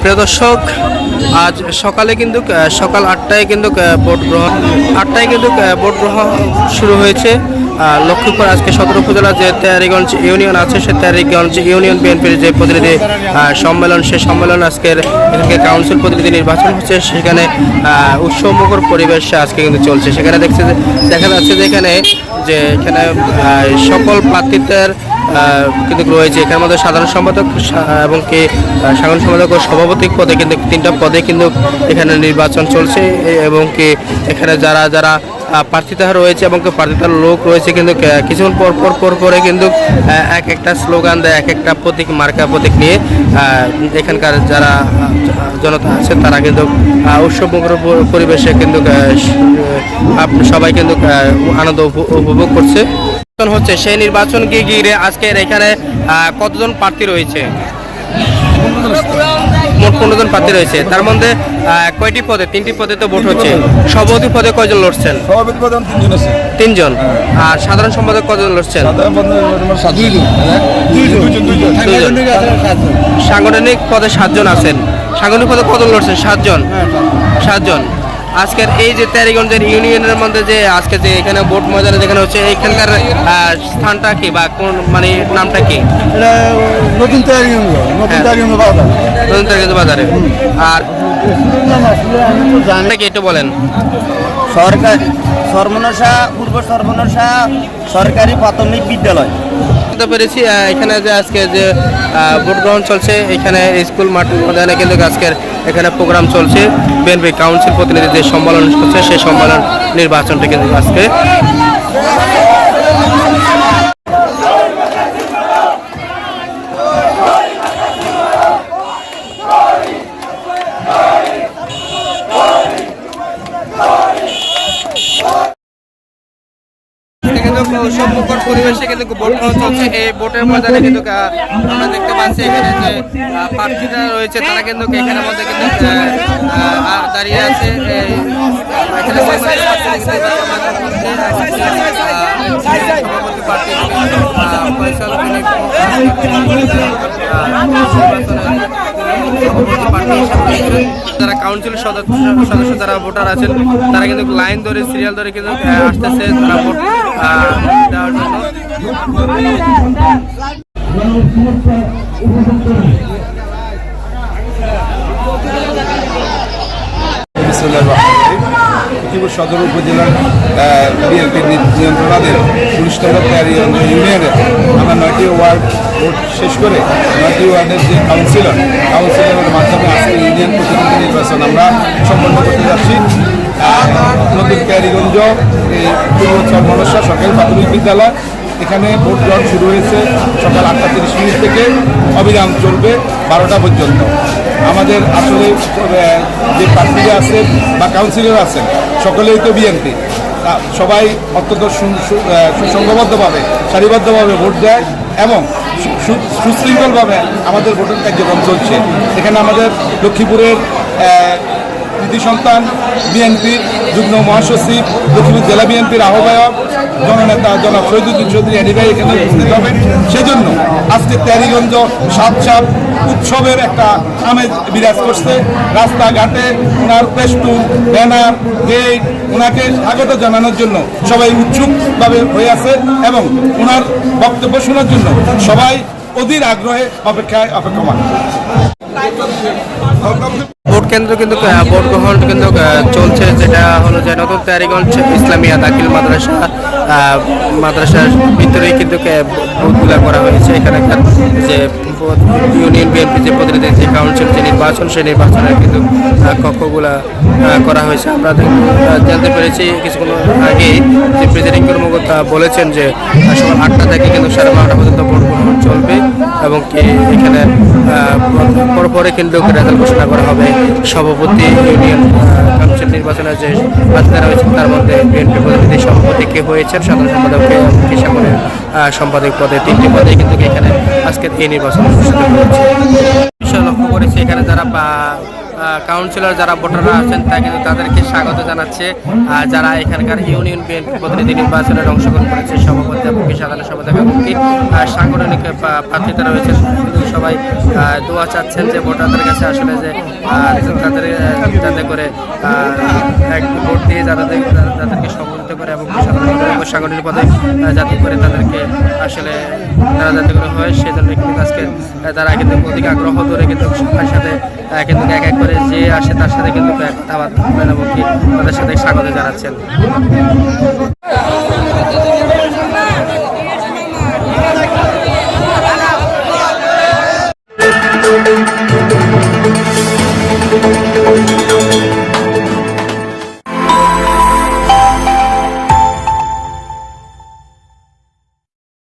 প্রিয় দর্শক, আজ সকালে কিন্তু সকাল আটটায় কিন্তু ভোট গ্রহণ আটটায় কিন্তু ভোট গ্রহণ শুরু হয়েছে। লক্ষ্মীপুর আজকে সদর উপজেলা যে তেয়ারিগঞ্জ ইউনিয়ন আছে, সে তেয়ারিগঞ্জ ইউনিয়ন বিএনপির যে প্রতিনিধি সম্মেলন, সে সম্মেলন আজকের এখানকে কাউন্সিল প্রতিনিধি নির্বাচন হচ্ছে। সেখানে উৎসবমুখর পরিবেশ আজকে কিন্তু চলছে। সেখানে দেখছে যে, দেখা যাচ্ছে যে এখানে যে এখানে সকল প্রার্থীদের কিন্তু রয়েছে। এখানে মধ্যে সাধারণ সম্পাদক এবং কি সাধারণ সম্পাদক ও সভাপতি পদে কিন্তু, তিনটা পদে কিন্তু এখানে নির্বাচন চলছে। এবং কি, এখানে যারা যারা প্রার্থিতা রয়েছে এবং প্রার্থিতার লোক রয়েছে কিন্তু কিছুক্ষণ পর পর পর করে কিন্তু এক একটা স্লোগান দেয়, এক একটা প্রতীক, মার্কা প্রতীক নিয়ে এখানকার যারা জনতা আছে, তারা কিন্তু উৎসবমুখর পরিবেশে কিন্তু সবাই কিন্তু আনন্দ উপ- উপভোগ করছে। হচ্ছে, সেই নির্বাচনকে ঘিরে আজকের এখানে কতজন প্রার্থী রয়েছে? মোট পনেরো জন প্রার্থী রয়েছে। তার মধ্যে কয়টি পদে তিনটি পদে তো ভোট হচ্ছে। সভাপতি পদে কয়জন লড়ছেন? সভাপতি পদে তিনজন আছে। তিনজন। আর সাধারণ সম্পাদক কজন লড়ছেন? সাধারণ বন্ধু তোমার সাতজন। দুইজন। দুইজন। দুইজন দুইজন। সাংগঠনিক পদে সাতজন। আছেন। সাংগঠনিক পদে কত লড়ছেন? সাতজন। সাতজন। আজকের এই যে তেরিগঞ্জের ইউনিয়নের মধ্যে যে আজকে যে এখানে বোট ময়দানে যেখানে হচ্ছে এইখানকার আহ, স্থানটা কি বা কোন মানে নামটা কি? নতুন তৈরি নতুন হ্যাঁ। নতুন তেরিগঞ্জ বাজারে। আর কি একটু বলেন। সরকার সর্বনশা পূর্ব সর্বনশা সরকারি প্রাথমিক বিদ্যালয়। বুঝতে পেরেছি। এখানে যে আজকে যে ভোট গ্রহণ চলছে, এখানে স্কুল, মাঠ ময়দানে কিন্তু আজকের এখানে প্রোগ্রাম চলছে। বিএনপি কাউন্সিল প্রতিনিধি যে সম্মেলন করছে সেই সম্মেলন নির্বাচনটা কিন্তু আজকে কিন্তু সম্মুখর পরিবেশে কিন্তু ভোট গ্রহণ চলছে এই ভোটের ময়দানে কিন্তু আমরা দেখতে পাচ্ছি এখানে যে প্রার্থীরা রয়েছে, তারা কিন্তু এখানের মধ্যে কিন্তু দাঁড়িয়ে আছে এখানে। যারা কাউন্সিল সদস্য যারা ভোটার আছেন, তারা কিন্তু লাইন ধরে সিরিয়াল ধরে কিন্তু আসতেছে, তারা ভোট সদর উপজেলার বিএনপির নিয়ন্ত্রণাধীন পুলিশ নম্বর তেয়ারি ইউনিয়নে আমরা নয়টি ওয়ার্ড ভোট শেষ করে নয়টি ওয়ার্ডের যে কাউন্সিলর, কাউন্সিলরের মাধ্যমে আজকে ইউনিয়ন প্রতিনিধি নির্বাচন আমরা সম্পন্ন করতে যাচ্ছি। নতুন তেয়ারিগঞ্জ এই চরমনসা সরকারি প্রাথমিক বিদ্যালয়। এখানে ভোট গ্রহণ শুরু হয়েছে সকাল আটটা তিরিশ মিনিট থেকে। অবিরাম চলবে বারোটা পর্যন্ত। আমাদের আসলে যে প্রার্থীরা আছেন বা কাউন্সিলর আছেন, সকলেই তো বিএনপি। সবাই অত্যন্ত সুসংঘবদ্ধভাবে, সারিবদ্ধভাবে ভোট দেয় এবং সুশৃঙ্খলভাবে আমাদের ভোটের কার্যক্রম চলছে। এখানে আমাদের লক্ষ্মীপুরের কৃতি সন্তান বিএনপির যুগ্ম মহাসচিব লক্ষ্মীপুর জেলা বিএনপির আহ্বায়ক, জননেতা জনাব শহীদুদ্দিন চৌধুরী এনি এখানে উপস্থিত হবেন সেজন্য আজকে তেরিগঞ্জ সাত সাত উৎসবের একটা আমেজ বিরাজ করছে। রাস্তাঘাটে ওনার পেস্টুন ব্যানার, গেট ওনাকে স্বাগত জানানোর জন্য সবাই উৎসুকভাবে হয়ে আছে এবং ওনার বক্তব্য শোনার জন্য সবাই অধীর আগ্রহে অপেক্ষায় অপেক্ষমান। ভোট কেন্দ্র কিন্তু ভোট গ্রহণ কিন্তু চলছে। যেটা হলো যে নতুন তারিগঞ্জ ইসলামিয়া দাখিল মাদ্রাসা মাদ্রাসার ভিতরেই কিন্তু বুথগুলা করা হয়েছে। এখানে যে ইউনিয়ন বিএনপি যে প্রতিনিধি, যে কাউন্সিল যে নির্বাচন, সেই নির্বাচনের কিন্তু কক্ষগুলা করা হয়েছে। আমরা জানতে পেরেছি কিছুক্ষণ আগে যে প্রেসিডেন্ট কর্মকর্তা বলেছেন যে সকাল আটটা থেকে কিন্তু সাড়ে বারোটা পর্যন্ত এবং কি এখানে পরপরে পর পরে কিন্তু রেজাল্ট ঘোষণা করা হবে। সভাপতি ইউনিয়ন কাউন্সিল নির্বাচনের যে প্রার্থীরা রয়েছেন তার মধ্যে বিএনপি প্রতিনিধি সভাপতি কে হয়েছেন, সাধারণ সম্পাদক কে কিসাগরের সম্পাদক পদে তিনটি পদে কিন্তু এখানে আজকে এই নির্বাচন অনুষ্ঠিত হয়েছে। বিষয় লক্ষ্য করেছি এখানে যারা কাউন্সিলর যারা ভোটাররা আছেন তা কিন্তু তাদেরকে স্বাগত জানাচ্ছে। যারা এখানকার ইউনিয়ন বিএনপি প্রতিনিধি নির্বাচনের অংশগ্রহণ করেছে সভাপতি এবং কি সাধারণ সম্পাদক এবং কি সাংগঠনিক আহ, প্রার্থীরা রয়েছে। সবাই দোয়া চাচ্ছেন যে ভোটারদের কাছে আসলে যে তাদের যাতে করে এক ভোট দিয়ে যাতে তাদেরকে সম্বোধিত করে এবং সাংগঠনিক পদে যাতে করে তাদেরকে আসলে তারা যাতে করে হয় সেজন্য কিন্তু আজকে তারা কিন্তু অধিক আগ্রহ ধরে কিন্তু সবার সাথে কিন্তু এক এক করে যে আসে তার সাথে কিন্তু এবং কি তাদের সাথে স্বাগত জানাচ্ছেন।